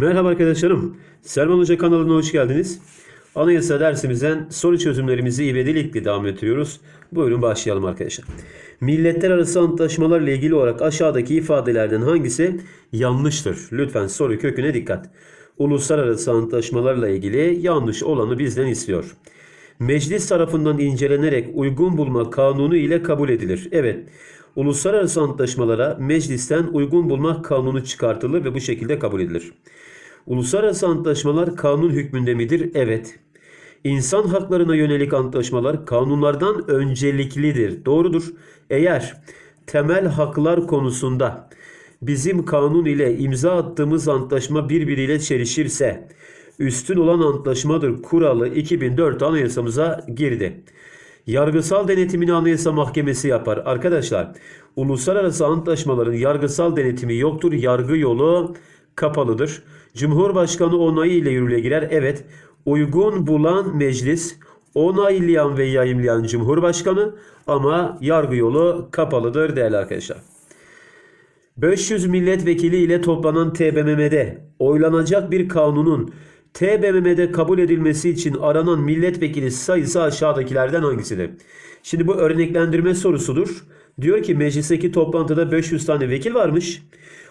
Merhaba arkadaşlarım. Selman Hoca kanalına hoş geldiniz. Anayasa dersimizden soru çözümlerimizi ivedilikle devam ettiriyoruz. Buyurun başlayalım arkadaşlar. Milletler arası antlaşmalarla ilgili olarak aşağıdaki ifadelerden hangisi yanlıştır? Lütfen soru köküne dikkat. Uluslararası antlaşmalarla ilgili yanlış olanı bizden istiyor. Meclis tarafından incelenerek uygun bulma kanunu ile kabul edilir. Evet, uluslararası antlaşmalara meclisten uygun bulma kanunu çıkartılır ve bu şekilde kabul edilir. Uluslararası antlaşmalar kanun hükmünde midir? Evet. İnsan haklarına yönelik antlaşmalar kanunlardan önceliklidir. Doğrudur. Eğer temel haklar konusunda bizim kanun ile imza attığımız antlaşma birbiriyle çelişirse üstün olan antlaşmadır kuralı 2004 anayasamıza girdi. Yargısal denetimini Anayasa Mahkemesi yapar. Arkadaşlar, uluslararası antlaşmaların yargısal denetimi yoktur. Yargı yolu kapalıdır. Cumhurbaşkanı onayı ile yürürlüğe girer. Evet, uygun bulan meclis, onaylayan ve yayımlayan Cumhurbaşkanı ama yargı yolu kapalıdır değerli arkadaşlar. 500 milletvekili ile toplanan TBMM'de oylanacak bir kanunun TBMM'de kabul edilmesi için aranan milletvekili sayısı aşağıdakilerden hangisidir? Şimdi bu örneklendirme sorusudur. Diyor ki meclisteki toplantıda 500 tane vekil varmış.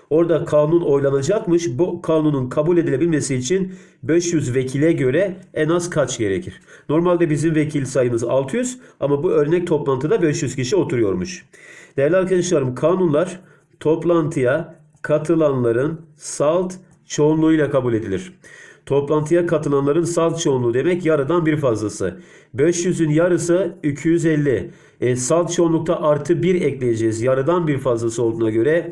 Orada kanun oylanacakmış. Bu kanunun kabul edilebilmesi için 500 vekile göre en az kaç gerekir? Normalde bizim vekil sayımız 600 ama bu örnek toplantıda 500 kişi oturuyormuş. Değerli arkadaşlarım kanunlar toplantıya katılanların salt çoğunluğuyla kabul edilir. Toplantıya katılanların salt çoğunluğu demek yarıdan bir fazlası. 500'ün yarısı 250. E, salt çoğunlukta artı 1 ekleyeceğiz. Yarıdan bir fazlası olduğuna göre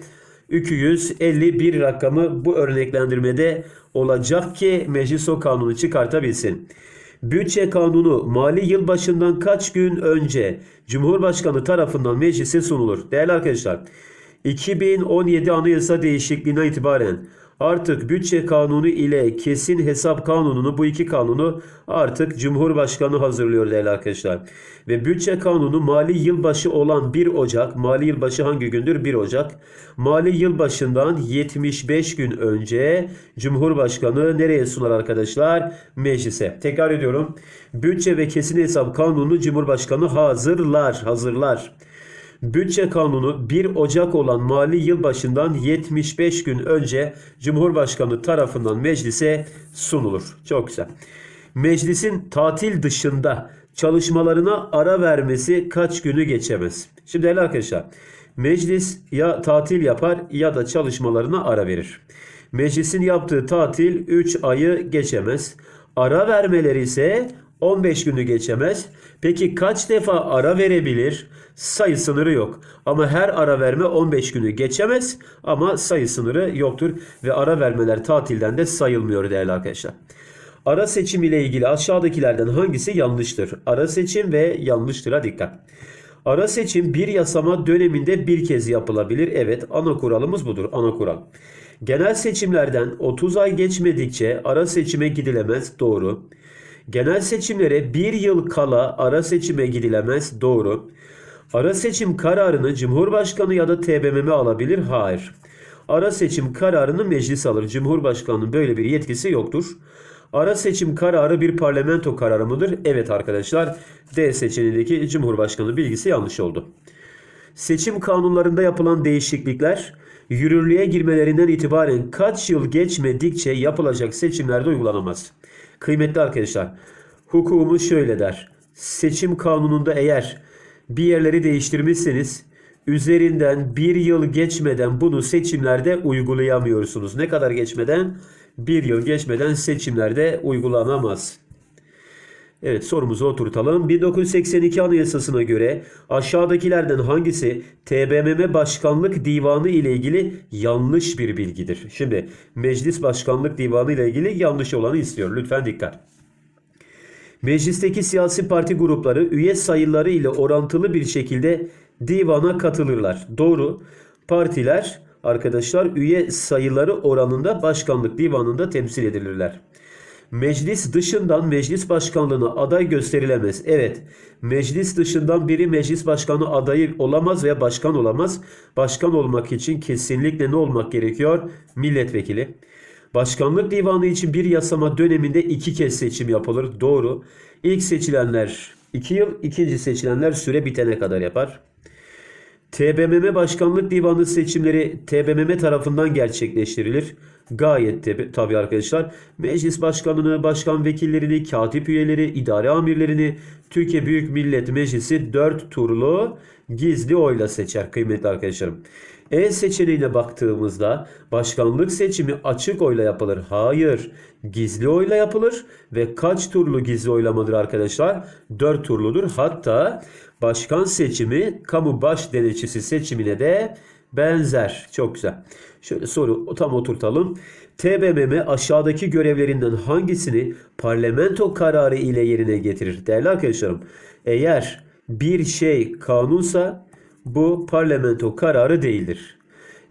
251 rakamı bu örneklendirmede olacak ki meclis o kanunu çıkartabilsin. Bütçe kanunu mali yıl başından kaç gün önce Cumhurbaşkanı tarafından meclise sunulur? Değerli arkadaşlar 2017 anayasa değişikliğine itibaren artık bütçe kanunu ile kesin hesap kanununu bu iki kanunu artık Cumhurbaşkanı hazırlıyor değerli arkadaşlar. Ve bütçe kanunu mali yılbaşı olan 1 Ocak, mali yılbaşı hangi gündür? 1 Ocak. Mali yılbaşından 75 gün önce Cumhurbaşkanı nereye sunar arkadaşlar? Meclise. Tekrar ediyorum. Bütçe ve kesin hesap kanunu Cumhurbaşkanı hazırlar, hazırlar. Bütçe kanunu 1 Ocak olan mali yıl başından 75 gün önce Cumhurbaşkanı tarafından meclise sunulur. Çok güzel. Meclisin tatil dışında çalışmalarına ara vermesi kaç günü geçemez? Şimdi değerli arkadaşlar meclis ya tatil yapar ya da çalışmalarına ara verir. Meclisin yaptığı tatil 3 ayı geçemez. Ara vermeleri ise 15 günü geçemez. Peki kaç defa ara verebilir? Sayı sınırı yok. Ama her ara verme 15 günü geçemez ama sayı sınırı yoktur ve ara vermeler tatilden de sayılmıyor değerli arkadaşlar. Ara seçim ile ilgili aşağıdakilerden hangisi yanlıştır? Ara seçim ve yanlıştıra dikkat. Ara seçim bir yasama döneminde bir kez yapılabilir. Evet ana kuralımız budur ana kural. Genel seçimlerden 30 ay geçmedikçe ara seçime gidilemez. Doğru. Genel seçimlere bir yıl kala ara seçime gidilemez. Doğru. Ara seçim kararını Cumhurbaşkanı ya da TBMM alabilir. Hayır. Ara seçim kararını meclis alır. Cumhurbaşkanının böyle bir yetkisi yoktur. Ara seçim kararı bir parlamento kararı mıdır? Evet arkadaşlar. D seçeneğindeki Cumhurbaşkanı bilgisi yanlış oldu. Seçim kanunlarında yapılan değişiklikler yürürlüğe girmelerinden itibaren kaç yıl geçmedikçe yapılacak seçimlerde uygulanamaz. Kıymetli arkadaşlar, hukukumuz şöyle der. Seçim kanununda eğer bir yerleri değiştirmişseniz üzerinden bir yıl geçmeden bunu seçimlerde uygulayamıyorsunuz. Ne kadar geçmeden? Bir yıl geçmeden seçimlerde uygulanamaz. Evet sorumuzu oturtalım. 1982 Anayasası'na göre aşağıdakilerden hangisi TBMM Başkanlık Divanı ile ilgili yanlış bir bilgidir? Şimdi Meclis Başkanlık Divanı ile ilgili yanlış olanı istiyor. Lütfen dikkat. Meclisteki siyasi parti grupları üye sayıları ile orantılı bir şekilde divana katılırlar. Doğru. Partiler arkadaşlar üye sayıları oranında başkanlık divanında temsil edilirler. Meclis dışından meclis başkanlığına aday gösterilemez. Evet, meclis dışından biri meclis başkanı adayı olamaz veya başkan olamaz. Başkan olmak için kesinlikle ne olmak gerekiyor? Milletvekili. Başkanlık divanı için bir yasama döneminde iki kez seçim yapılır. Doğru. İlk seçilenler 2 yıl, ikinci seçilenler süre bitene kadar yapar. TBMM Başkanlık Divanı seçimleri TBMM tarafından gerçekleştirilir. Gayet tabi, tabi arkadaşlar. Meclis başkanını, başkan vekillerini, katip üyeleri, idare amirlerini Türkiye Büyük Millet Meclisi 4 turlu gizli oyla seçer kıymetli arkadaşlarım. E seçeneğine baktığımızda başkanlık seçimi açık oyla yapılır. Hayır. Gizli oyla yapılır ve kaç turlu gizli oylamadır arkadaşlar? 4 turludur. Hatta başkan seçimi kamu baş denetçisi seçimine de benzer. Çok güzel. Şöyle soru tam oturtalım. TBMM aşağıdaki görevlerinden hangisini parlamento kararı ile yerine getirir? Değerli arkadaşlarım, eğer bir şey kanunsa bu parlamento kararı değildir.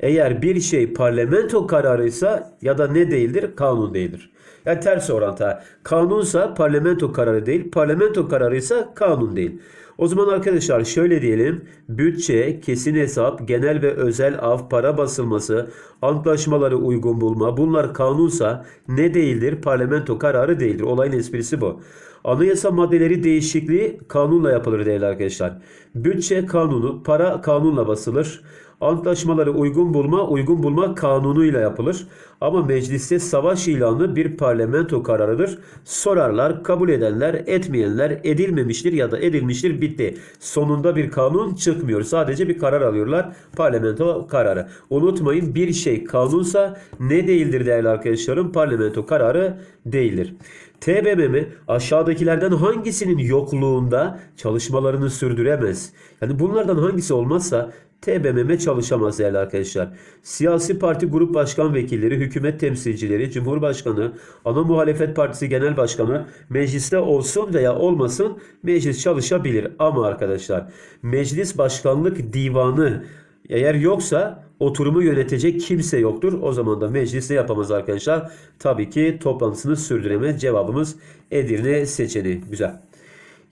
Eğer bir şey parlamento kararıysa ya da ne değildir? Kanun değildir. Yani ters orantı. Kanunsa parlamento kararı değil, parlamento kararıysa kanun değil. O zaman arkadaşlar şöyle diyelim. Bütçe, kesin hesap, genel ve özel av, para basılması, antlaşmaları uygun bulma bunlar kanunsa ne değildir? Parlamento kararı değildir. Olayın esprisi bu. Anayasa maddeleri değişikliği kanunla yapılır değerli arkadaşlar. Bütçe kanunu, para kanunla basılır. Antlaşmaları uygun bulma, uygun bulma kanunuyla yapılır. Ama mecliste savaş ilanı bir parlamento kararıdır. Sorarlar, kabul edenler, etmeyenler edilmemiştir ya da edilmiştir bitti. Sonunda bir kanun çıkmıyor. Sadece bir karar alıyorlar. Parlamento kararı. Unutmayın bir şey kanunsa ne değildir değerli arkadaşlarım? Parlamento kararı değildir. TBMM aşağıdakilerden hangisinin yokluğunda çalışmalarını sürdüremez? Yani bunlardan hangisi olmazsa TBMM çalışamaz değerli arkadaşlar. Siyasi parti grup başkan vekilleri, hükümet temsilcileri, cumhurbaşkanı, ana muhalefet partisi genel başkanı mecliste olsun veya olmasın meclis çalışabilir. Ama arkadaşlar meclis başkanlık divanı eğer yoksa oturumu yönetecek kimse yoktur. O zaman da meclis ne yapamaz arkadaşlar? Tabii ki toplantısını sürdüremez. Cevabımız Edirne seçeneği. Güzel.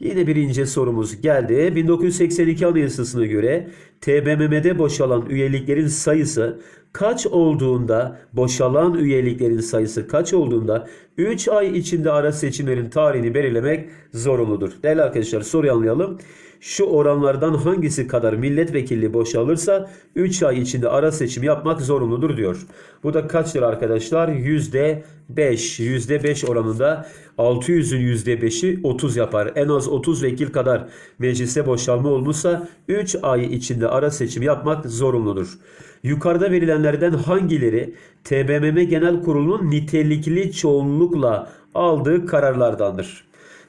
Yine birinci sorumuz geldi. 1982 Anayasası'na göre TBMM'de boşalan üyeliklerin sayısı kaç olduğunda boşalan üyeliklerin sayısı kaç olduğunda 3 ay içinde ara seçimlerin tarihini belirlemek zorunludur. Değerli arkadaşlar soruyu anlayalım. Şu oranlardan hangisi kadar milletvekilliği boşalırsa 3 ay içinde ara seçim yapmak zorunludur diyor. Bu da kaçtır arkadaşlar? %5. %5 oranında 600'ün %5'i 30 yapar. En az 30 vekil kadar mecliste boşalma olmuşsa 3 ay içinde ara seçim yapmak zorunludur. Yukarıda verilenlerden hangileri TBMM Genel Kurulu'nun nitelikli çoğunlukla aldığı kararlardandır?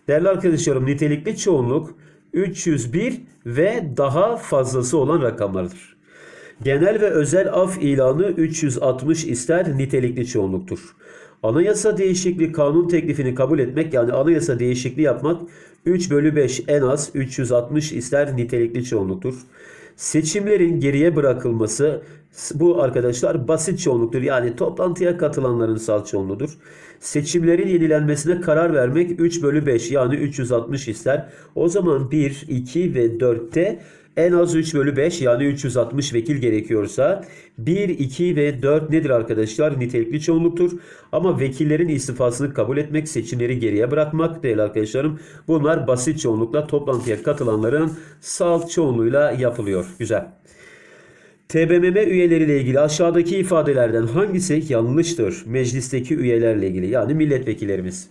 Değerli arkadaşlarım nitelikli çoğunluk 301 ve daha fazlası olan rakamlardır. Genel ve özel af ilanı 360 ister nitelikli çoğunluktur. Anayasa değişikliği kanun teklifini kabul etmek yani anayasa değişikliği yapmak 3 bölü 5 en az 360 ister nitelikli çoğunluktur. Seçimlerin geriye bırakılması bu arkadaşlar basit çoğunluktur. Yani toplantıya katılanların salt çoğunluğudur. Seçimlerin yenilenmesine karar vermek 3 bölü 5 yani 360 ister. O zaman 1, 2 ve 4'te en az 3 bölü 5 yani 360 vekil gerekiyorsa 1, 2 ve 4 nedir arkadaşlar? Nitelikli çoğunluktur. Ama vekillerin istifasını kabul etmek, seçimleri geriye bırakmak değil arkadaşlarım. Bunlar basit çoğunlukla toplantıya katılanların salt çoğunluğuyla yapılıyor. Güzel. TBMM üyeleriyle ilgili aşağıdaki ifadelerden hangisi yanlıştır? Meclisteki üyelerle ilgili yani milletvekillerimiz.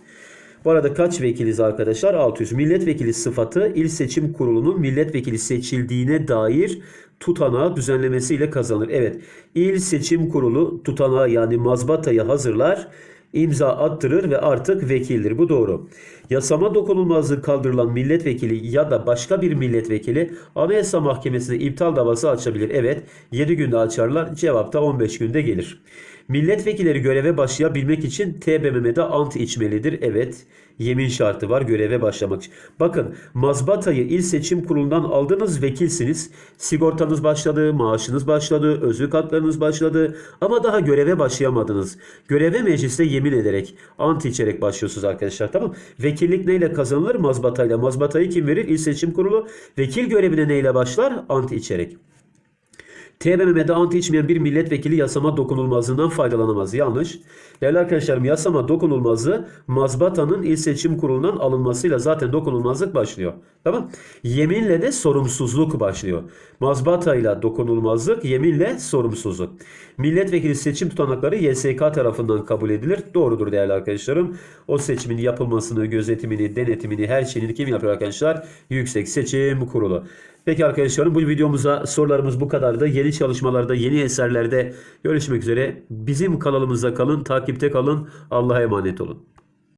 Bu arada kaç vekiliz arkadaşlar? 600. Milletvekili sıfatı il seçim kurulunun milletvekili seçildiğine dair tutanağı düzenlemesiyle kazanır. Evet il seçim kurulu tutanağı yani mazbatayı hazırlar imza attırır ve artık vekildir. Bu doğru. Yasama dokunulmazlığı kaldırılan milletvekili ya da başka bir milletvekili Anayasa Mahkemesi'ne iptal davası açabilir. Evet 7 günde açarlar. Cevap da 15 günde gelir. Milletvekilleri göreve başlayabilmek için TBMM'de ant içmelidir. Evet yemin şartı var göreve başlamak için. Bakın mazbatayı il seçim kurulundan aldınız vekilsiniz. Sigortanız başladı, maaşınız başladı, özlük haklarınız başladı ama daha göreve başlayamadınız. Göreve mecliste yemin ederek ant içerek başlıyorsunuz arkadaşlar tamam Vekillik neyle kazanılır? Mazbatayla. Mazbatayı kim verir? İl seçim kurulu. Vekil görevine neyle başlar? Ant içerek. TBMM'de ant içmeyen bir milletvekili yasama dokunulmazlığından faydalanamaz. Yanlış. Değerli arkadaşlarım yasama dokunulmazlığı mazbatanın il seçim kurulundan alınmasıyla zaten dokunulmazlık başlıyor. Tamam. Yeminle de sorumsuzluk başlıyor. Mazbatayla dokunulmazlık, yeminle sorumsuzluk. Milletvekili seçim tutanakları YSK tarafından kabul edilir. Doğrudur değerli arkadaşlarım. O seçimin yapılmasını, gözetimini, denetimini, her şeyini kim yapıyor arkadaşlar? Yüksek Seçim Kurulu. Peki arkadaşlarım bu videomuza sorularımız bu kadardı. Yeni çalışmalarda, yeni eserlerde görüşmek üzere. Bizim kanalımızda kalın, takipte kalın. Allah'a emanet olun.